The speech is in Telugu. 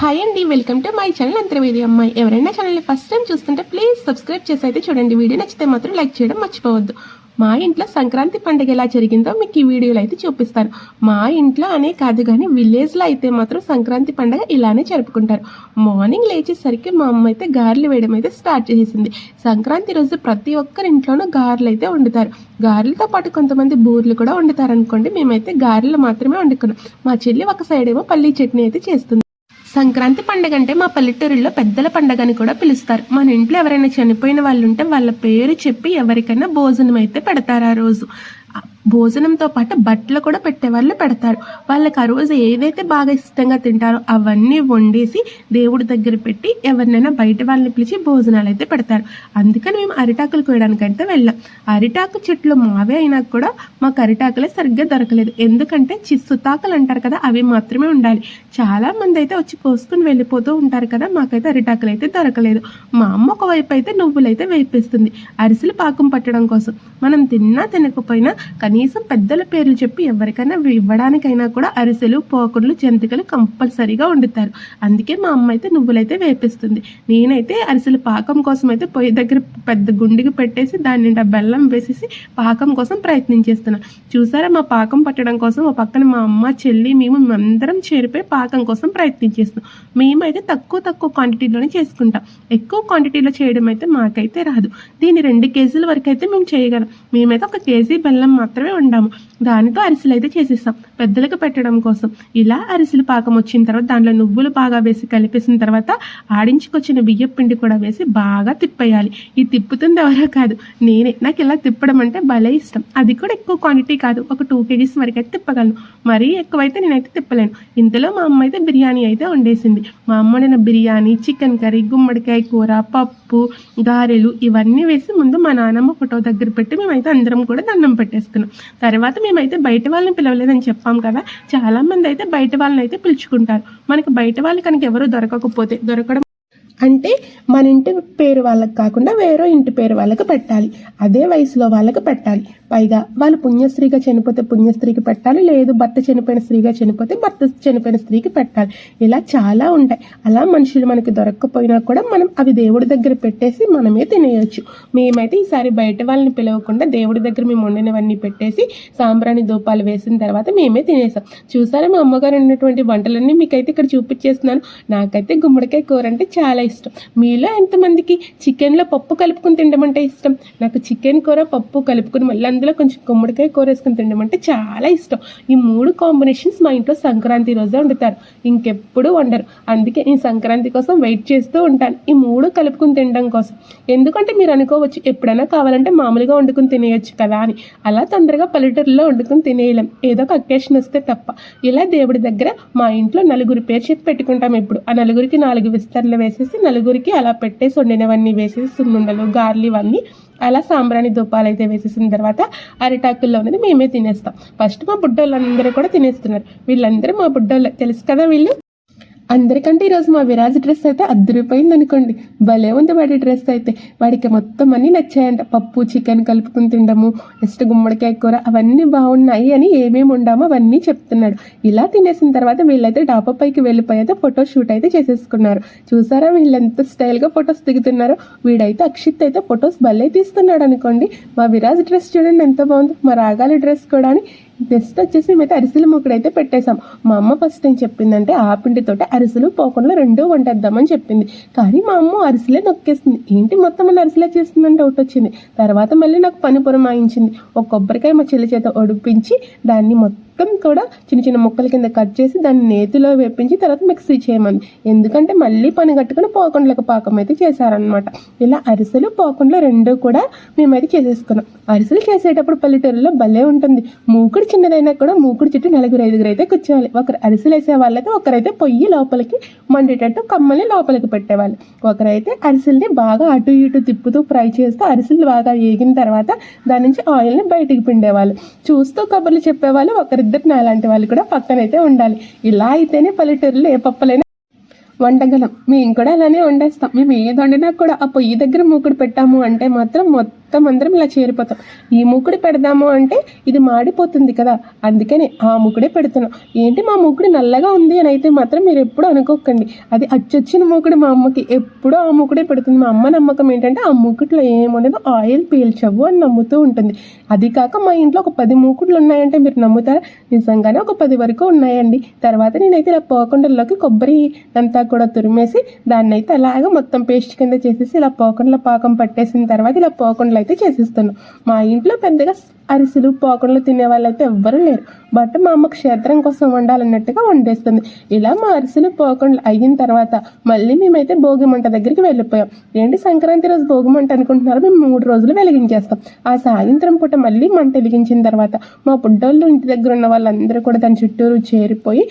హాయ్ అండి welcome to my channel Antarvedi అమ్మాయి ఎవరైనా ఛానల్ని ఫస్ట్ టైం చూస్తుంటే ప్లీజ్ సబ్స్క్రైబ్ చేసి అయితే చూడండి. వీడియో నచ్చితే మాత్రం లైక్ చేయడం మర్చిపోవద్దు. మా ఇంట్లో సంక్రాంతి పండుగ ఎలా జరిగిందో మీకు ఈ వీడియోలో అయితే చూపిస్తాను. మా ఇంట్లో అనే కాదు కానీ విలేజ్లో అయితే మాత్రం సంక్రాంతి పండుగ ఇలానే జరుపుకుంటారు. మార్నింగ్ లేచేసరికి మా అమ్మ అయితే గారెలు వేయడం అయితే స్టార్ట్ చేసేసింది సంక్రాంతి రోజు ప్రతి ఒక్కరి ఇంట్లోనూ గారెలు అయితే వండుతారు. గారెలతో పాటు కొంతమంది బూర్లు కూడా వండుతారు అనుకోండి మేమైతే గారెలు మాత్రమే వండుకున్నాం. మా చెల్లి ఒక సైడ్ ఏమో పల్లీ చట్నీ అయితే చేస్తుంది. సంక్రాంతి పండుగ అంటే మా పల్లెటూరులో పెద్దల పండగ అని కూడా పిలుస్తారు. మన ఇంట్లో ఎవరైనా చనిపోయిన వాళ్ళు ఉంటే వాళ్ళ పేరు చెప్పి ఎవరికైనా భోజనం అయితే పెడతారు ఆ రోజు. భోజనంతో పాటు బట్టలు కూడా పెట్టేవాళ్ళు పెడతారు. వాళ్ళకి ఆ రోజు ఏదైతే బాగా ఇష్టంగా తింటారో అవన్నీ వండేసి దేవుడి దగ్గర పెట్టి ఎవరినైనా బయట వాళ్ళని పిలిచి భోజనాలు అయితే పెడతారు. అందుకని మేము అరిటాకులు కోయడానికైతే వెళ్ళాం. అరిటాకు చెట్లు మావే అయినా కూడా మాకు అరిటాకులే సరిగ్గా దొరకలేదు. ఎందుకంటే చిస్సుతాకులు అంటారు కదా అవి మాత్రమే ఉండాలి. చాలా మంది అయితే వచ్చి కోసుకుని వెళ్ళిపోతూ ఉంటారు కదా మాకైతే అరిటాకులు అయితే దొరకలేదు. మా అమ్మ ఒకవైపు అయితే నువ్వులైతే వేపిస్తుంది. అరిసెలు పాకం పట్టడం కోసం. మనం తిన్నా తినకపోయినా కనీసం కనీసం పెద్దల పేర్లు చెప్పి ఎవరికైనా ఇవ్వడానికైనా కూడా అరిసెలు పోకుళ్ళు జంతికలు కంపల్సరీగా వండుతారు. అందుకే మా అమ్మ అయితే నువ్వులైతే వేపిస్తుంది. నేనైతే అరిసెలు పాకం కోసం అయితే పొయ్యి దగ్గర పెద్ద గుండికి పెట్టేసి దాని నిండా బెల్లం వేసేసి పాకం కోసం ప్రయత్నం చేస్తున్నాను చూసారా మా పాకం పట్టడం కోసం ఒక పక్కన మా అమ్మ చెల్లి మేము అందరం చేరిపోయి పాకం కోసం ప్రయత్నం చేస్తున్నాం. మేమైతే తక్కువ తక్కువ క్వాంటిటీలోనే చేసుకుంటాం. ఎక్కువ క్వాంటిటీలో చేయడం అయితే మాకైతే రాదు. దీన్ని రెండు కేజీల వరకు అయితే మేము చేయగలం. మేమైతే ఒక కేజీ బెల్లం మాత్రం మాత్రమే వండాము. దానితో అరిసెలు అయితే చేసేస్తాం పెద్దలకు పెట్టడం కోసం. ఇలా అరిసెలు పాకం వచ్చిన తర్వాత దాంట్లో నువ్వులు బాగా వేసి కలిపేసిన తర్వాత ఆడించుకొచ్చిన బియ్యం పిండి కూడా వేసి బాగా తిప్పేయాలి. ఈ తిప్పుతుంది ఎవరో కాదు. నేనే. నాకు ఇలా తిప్పడం అంటే భలే ఇష్టం. అది కూడా ఎక్కువ క్వాంటిటీ కాదు. ఒక టూ కేజీస్ వరకు అయితే తిప్పగలను. మరీ ఎక్కువైతే నేనైతే తిప్పలేను. ఇంతలో మా అమ్మ అయితే బిర్యానీ అయితే వండేసింది. మా అమ్మ వండిన బిర్యానీ చికెన్ కర్రీ గుమ్మడికాయ కూర పప్పు గారెలు ఇవన్నీ వేసి ముందు మా నాన్నమ్మ ఫోటో దగ్గర పెట్టి మేమైతే అందరం కూడా దండం పెట్టేసుకున్నాం తర్వాత మేమైతే బయట వాళ్ళని పిలవలేదని చెప్పాం కదా చాలా మంది అయితే బయట వాళ్ళని అయితే పిలుచుకుంటారు. మనకి బయట వాళ్ళు కనుక ఎవరు దొరకకపోతే దొరకడం అంటే మన ఇంటి పేరు వాళ్ళకి కాకుండా వేరే ఇంటి పేరు వాళ్ళకి పెట్టాలి. అదే వయసులో వాళ్ళకి పెట్టాలి. పైగా వాళ్ళు పుణ్యశ్రీగా చనిపోతే పుణ్యశ్రీకి పెట్టాలి లేదు భర్త చనిపోయిన స్త్రీగా చనిపోతే భర్త చనిపోయిన స్త్రీకి పెట్టాలి. ఇలా చాలా ఉంటాయి. అలా మనుషులు మనకి దొరక్కపోయినా కూడా మనం అవి దేవుడి దగ్గర పెట్టేసి మనమే తినేయొచ్చు. మేమైతే ఈసారి బయట వాళ్ళని పిలవకుండా దేవుడి దగ్గర మేము వండినవన్నీ పెట్టేసి సాంబ్రాణి దూపాలు వేసిన తర్వాత మేమే తినేసాం. చూసారా మా అమ్మగారు ఉన్నటువంటి వంటలన్నీ మీకైతే ఇక్కడ చూపించేస్తున్నాను. నాకైతే గుమ్మడికాయ కూర అంటే చాలా ఇష్టం. మీలో ఎంతమందికి చికెన్లో పప్పు కలుపుకుని తినడం అంటే ఇష్టం? నాకు చికెన్ కూర పప్పు కలుపుకుని మళ్ళీ అందులో కొంచెం గుమ్మడికాయ కూర వేసుకుని తినడం అంటే చాలా ఇష్టం. ఈ మూడు కాంబినేషన్స్ మా ఇంట్లో సంక్రాంతి రోజే వండుతారు. ఇంకెప్పుడు వండరు. అందుకే ఈ సంక్రాంతి కోసం వెయిట్ చేస్తూ ఉంటాను. ఈ మూడు కలుపుకుని తినడం కోసం. ఎందుకంటే మీరు అనుకోవచ్చు ఎప్పుడైనా కావాలంటే మామూలుగా వండుకుని తినేయచ్చు కదా అని. అలా తొందరగా పల్లెటూరులో వండుకుని తినేయలేం. ఏదో ఒక అకేషన్ వస్తే తప్ప. ఇలా దేవుడి దగ్గర మా ఇంట్లో నలుగురు పేరు చెప్పి పెట్టుకుంటాం ఇప్పుడు ఆ నలుగురికి నాలుగు విస్తరలు వేసేసి నలుగురికి అలా పెట్టేసి వండినవన్నీ వేసేసి సున్నుండలు గార్లు ఇవన్నీ అలా సాంబ్రాణి దుప్పాలు అయితే వేసేసిన తర్వాత అరిటాకుల్లో ఉన్నది మేమే తినేస్తాం. ఫస్ట్ మా బుడ్డోళ్ళందరూ కూడా తినేస్తున్నారు. వీళ్ళందరూ మా బుడ్డోళ్ళు తెలుసు కదా వీళ్ళు? అందరికంటే ఈరోజు మా విరాజ్ డ్రెస్ అయితే అద్దరిపోయింది అనుకోండి. భలే ఉంది వాడి డ్రెస్ అయితే. వాడికి మొత్తం అన్నీ నచ్చాయంట. పప్పు చికెన్ కలుపుకుని తినడము నెక్స్ట్ గుమ్మడికాయ కూర అవన్నీ బాగున్నాయి అని ఏమేమి ఉండామో అవన్నీ చెప్తున్నాడు. ఇలా తినేసిన తర్వాత వీళ్ళైతే డాబా పైకి వెళ్ళిపోయి అయితే ఫోటో షూట్ అయితే చేసేసుకున్నారు. చూసారా వీళ్ళు ఎంత స్టైల్గా ఫొటోస్ దిగుతున్నారో? వీడైతే అక్షిత్ అయితే ఫొటోస్ భలే తీస్తున్నాడు అనుకోండి. మా విరాజ్ డ్రెస్ చూడండి ఎంత బాగుంది. మా రాగాలి డ్రెస్ కూడా అని నెక్స్ట్ వచ్చేసి మేమైతే అరిసెలు ముక్కడు అయితే పెట్టేశాం. మా అమ్మ ఫస్ట్ ఏం చెప్పిందంటే ఆ పిండితోటి అరిసెలు పోకుండా రెండు వంటేద్దామని చెప్పింది. కానీ మా అమ్మ అరిసెలే నొక్కేస్తుంది ఏంటి మొత్తం మన అరిసెలే చేస్తుందని డౌట్ వచ్చింది. తర్వాత మళ్ళీ నాకు పని పురమాయించింది. ఒక కొబ్బరికాయ మా చెల్లి చేత ఒడిపించి దాన్ని మొత్తం మొత్తం కూడా చిన్న చిన్న ముక్కల కింద కట్ చేసి దాన్ని నేతిలో వేపించి తర్వాత మిక్సీ చేయమంది ఎందుకంటే మళ్ళీ పని కట్టుకుని పోకుండలకు పాకం అయితే చేశారనమాట ఇలా అరిసెలు పోకుండలు రెండు కూడా మేమైతే చేసేసుకున్నాం. అరిసెలు చేసేటప్పుడు పల్లెటూరులో భలే ఉంటుంది. మూకుడు చిన్నదైనా కూడా మూకుడు చుట్టూ నలుగురు ఐదుగురు అయితే కూర్చోవాలి. ఒకరు అరిసెలు వేసే వాళ్ళైతే ఒకరైతే పొయ్యి లోపలికి మండేటట్టు కమ్మల్ని లోపలికి పెట్టేవాళ్ళు. ఒకరైతే అరిసెల్ని బాగా అటు ఇటు తిప్పుతూ ఫ్రై చేస్తూ అరిసెలు బాగా వేగిన తర్వాత దాని నుంచి ఆయిల్ని బయటికి పిండేవాళ్ళు. చూస్తూ కబుర్లు చెప్పేవాళ్ళు. ఒకరి ఒకరిద్దరు నాలాంటి వాళ్ళు కూడా పక్కనైతే ఉండాలి. ఇలా అయితేనే పల్లెటూరులో ఏ పప్పలైనా వండగలం. మేము కూడా అలానే వండేస్తాం. మేము ఏది వండినా కూడా ఆ పొయ్యి దగ్గర మూకుడు పెట్టాము అంటే మాత్రం మొత్తం మొత్తం అందరం ఇలా చేరిపోతాం. ఈ ముక్కుడు పెడదాము అంటే ఇది మాడిపోతుంది కదా. అందుకని ఆ ముక్కుడే పెడుతున్నాం. ఏంటి మా ముగ్గుడు నల్లగా ఉంది అని అయితే మాత్రం మీరు ఎప్పుడు అనుకోకండి. అది అచ్చొచ్చిన మూకుడు మా అమ్మకి. ఎప్పుడూ ఆ మూకుడే పెడుతుంది. మా అమ్మ నమ్మకం ఏంటంటే ఆ మూకుట్లో ఏముండదు ఆయిల్ పీల్చవు అని నమ్ముతూ ఉంటుంది. అది కాక మా ఇంట్లో ఒక పది మూకుడులు ఉన్నాయంటే మీరు నమ్ముతారా? నిజంగానే ఒక పది వరకు ఉన్నాయండి. తర్వాత నేనైతే ఇలా పోకుండల్లోకి కొబ్బరి అంతా కూడా తురిమేసి దాన్ని అయితే అలాగా మొత్తం పేస్ట్ కింద చేసేసి ఇలా పోకుండల పాకం పట్టేసిన తర్వాత ఇలా పోకుండా అయితే చేసేస్తాను. మా ఇంట్లో పెద్దగా అరిసెలు పోకడలు తినే వాళ్ళు అయితే ఎవ్వరూ లేరు. బట్ మా అమ్మ క్షేత్రం కోసం వండాలన్నట్టుగా వండేస్తుంది. ఇలా మా అరిసెలు పోకడలు అయిన తర్వాత మళ్ళీ మేమైతే భోగిమంట దగ్గరికి వెళ్ళిపోయాం. ఏంటి సంక్రాంతి రోజు భోగిమంట అనుకుంటున్నారో అనుకుంటున్నారు మేము మూడు రోజులు వెలిగించేస్తాం. ఆ సాయంత్రం పూట మళ్ళీ మంట వెలిగించిన తర్వాత మా పుడ్డోళ్ళు ఇంటి దగ్గర ఉన్న వాళ్ళందరూ కూడా దాని చుట్టూరు చేరిపోయి